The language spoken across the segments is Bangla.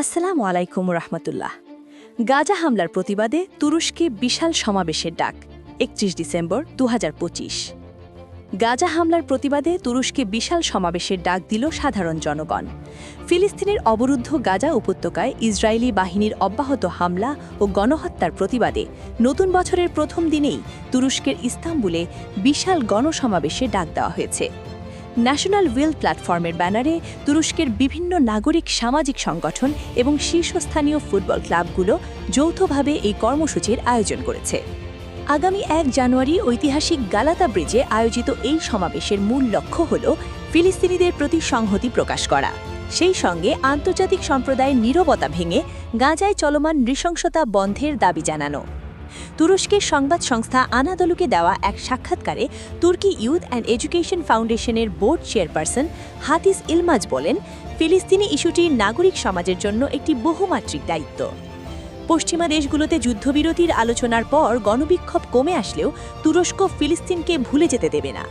আসসালামু আলাইকুম রহমতুল্লাহ গাজা হামলার প্রতিবাদে তুরস্কে বিশাল সমাবেশের ডাক, একত্রিশ ডিসেম্বর দু হাজার পঁচিশ। গাজা হামলার প্রতিবাদে তুরস্কে বিশাল সমাবেশের ডাক দিল সাধারণ জনগণ। ফিলিস্তিনের অবরুদ্ধ গাজা উপত্যকায় ইসরায়েলি বাহিনীর অব্যাহত হামলা ও গণহত্যার প্রতিবাদে নতুন বছরের প্রথম দিনেই তুরস্কের ইস্তাম্বুলে বিশাল গণসমাবেশে ডাক দেওয়া হয়েছে। ন্যাশনাল উইল প্ল্যাটফর্মের ব্যানারে তুরস্কের বিভিন্ন নাগরিক সামাজিক সংগঠন এবং শীর্ষস্থানীয় ফুটবল ক্লাবগুলো যৌথভাবে এই কর্মসূচির আয়োজন করেছে। আগামী এক জানুয়ারি ঐতিহাসিক গালাতা ব্রিজে আয়োজিত এই সমাবেশের মূল লক্ষ্য হল ফিলিস্তিনিদের প্রতি সংহতি প্রকাশ করা। সেই সঙ্গে আন্তর্জাতিক সম্প্রদায়ের নীরবতা ভেঙে গাজায় চলমান নৃশংসতা বন্ধের দাবি জানানো। তুরস্কের সংবাদ সংস্থা আনাদলুকে দেওয়া এক সাক্ষাৎকারে তুর্কি ইউথ অ্যান্ড এডুকেশন ফাউন্ডেশনের বোর্ড চেয়ারপারসন হাতিস ইলমাজ বলেন, ফিলিস্তিনি ইস্যুটি নাগরিক সমাজের জন্য একটি বহুমাত্রিক দায়িত্ব। পশ্চিমা দেশগুলোতে যুদ্ধবিরতির আলোচনার পর গণবিক্ষোভ কমে আসলেও তুরস্ক ফিলিস্তিনকে ভুলে যেতে দেবে না।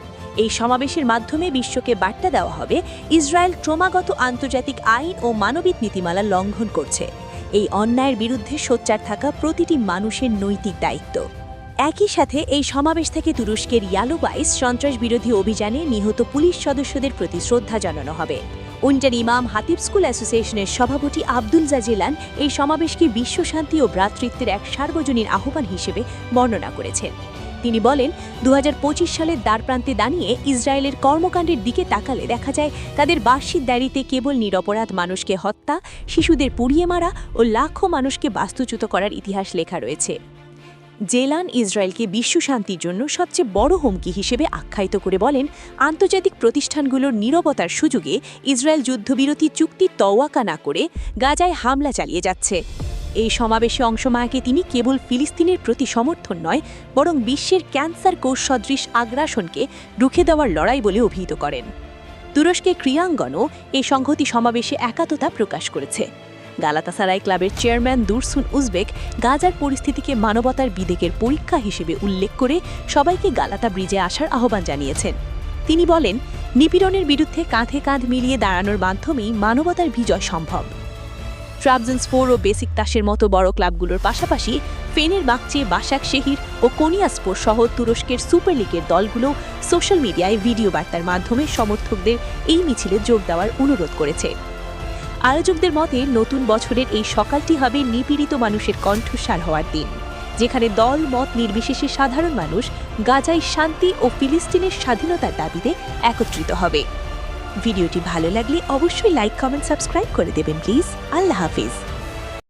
এই সমাবেশের মাধ্যমে বিশ্বকে বার্তা দেওয়া হবে, ইসরায়েল ক্রমাগত আন্তর্জাতিক আইন ও মানবিক নীতিমালা লঙ্ঘন করছে। এই অন্যায়ের বিরুদ্ধে সোচ্চার থাকা প্রতিটি মানুষের নৈতিক দায়িত্ব। একই সাথে এই সমাবেশ থেকে তুরস্কের ইয়ালোবাইস সন্ত্রাস বিরোধী অভিযানে নিহত পুলিশ সদস্যদের প্রতি শ্রদ্ধা জানানো হবে। উন্টার ইমাম হাতিব স্কুল অ্যাসোসিয়েশনের সভাপতি আব্দুল জাজিলান এই সমাবেশকে বিশ্বশান্তি ও ভ্রাতৃত্বের এক সার্বজনীন আহ্বান হিসেবে বর্ণনা করেছেন। তিনি বলেন দু হাজার পঁচিশ সালের দ্বারপ্রান্তে দাঁড়িয়ে ইসরায়েলের কর্মকাণ্ডের দিকে তাকালে দেখা যায় তাদের বার্ষিক দাঁড়িতে কেবল নিরপরাধ মানুষকে হত্যা, শিশুদের পুড়িয়ে মারা ও লাখো মানুষকে বাস্তুচ্যুত করার ইতিহাস লেখা রয়েছে। জেলান ইসরায়েলকে বিশ্বশান্তির জন্য সবচেয়ে বড় হুমকি হিসেবে আখ্যায়িত করে বলেন, আন্তর্জাতিক প্রতিষ্ঠানগুলোর নীরবতার সুযোগে ইসরায়েল যুদ্ধবিরতি চুক্তি তওয়াকা না করে গাজায় হামলা চালিয়ে যাচ্ছে। এই সমাবেশে অংশ মায়াকে তিনি কেবল ফিলিস্তিনের প্রতি সমর্থন নয়, বরং বিশ্বের ক্যান্সার কোষ সদৃশ আগ্রাসনকে রুখে দেওয়ার লড়াই বলে অভিহিত করেন। তুরস্কের ক্রিয়াঙ্গনও এই সংহতি সমাবেশে একাততা প্রকাশ করেছে। গালাতাসারাই ক্লাবের চেয়ারম্যান দুরসুন উজবেক গাজার পরিস্থিতিকে মানবতার বিবেকের পরীক্ষা হিসেবে উল্লেখ করে সবাইকে গালাতা ব্রিজে আসার আহ্বান জানিয়েছেন। তিনি বলেন, নিপীড়নের বিরুদ্ধে কাঁধে কাঁধ মিলিয়ে দাঁড়ানোর মাধ্যমেই মানবতার বিজয় সম্ভব। ট্রাবজনস্পোর ও বেসিক তাসের মতো বড় ক্লাবগুলোর পাশাপাশি ফেনের বাগচে, বাসাক শেহির ও কোনিয়াস্পোর সহ তুরস্কের সুপার লিগের দলগুলো সোশ্যাল মিডিয়ায় ভিডিও বার্তার মাধ্যমে সমর্থকদের এই মিছিলে যোগ দেওয়ার অনুরোধ করেছে। আয়োজকদের মতে, নতুন বছরের এই সকালটি হবে নিপীড়িত মানুষের কণ্ঠস্বার হওয়ার দিন, যেখানে দল, মত নির্বিশেষে সাধারণ মানুষ গাজায় শান্তি ও ফিলিস্তিনের স্বাধীনতার দাবিতে একত্রিত হবে। ভিডিওটি ভালো লাগলে অবশ্যই লাইক কমেন্ট সাবস্ক্রাইব করে দেবেন প্লিজ আল্লাহ হাফিজ।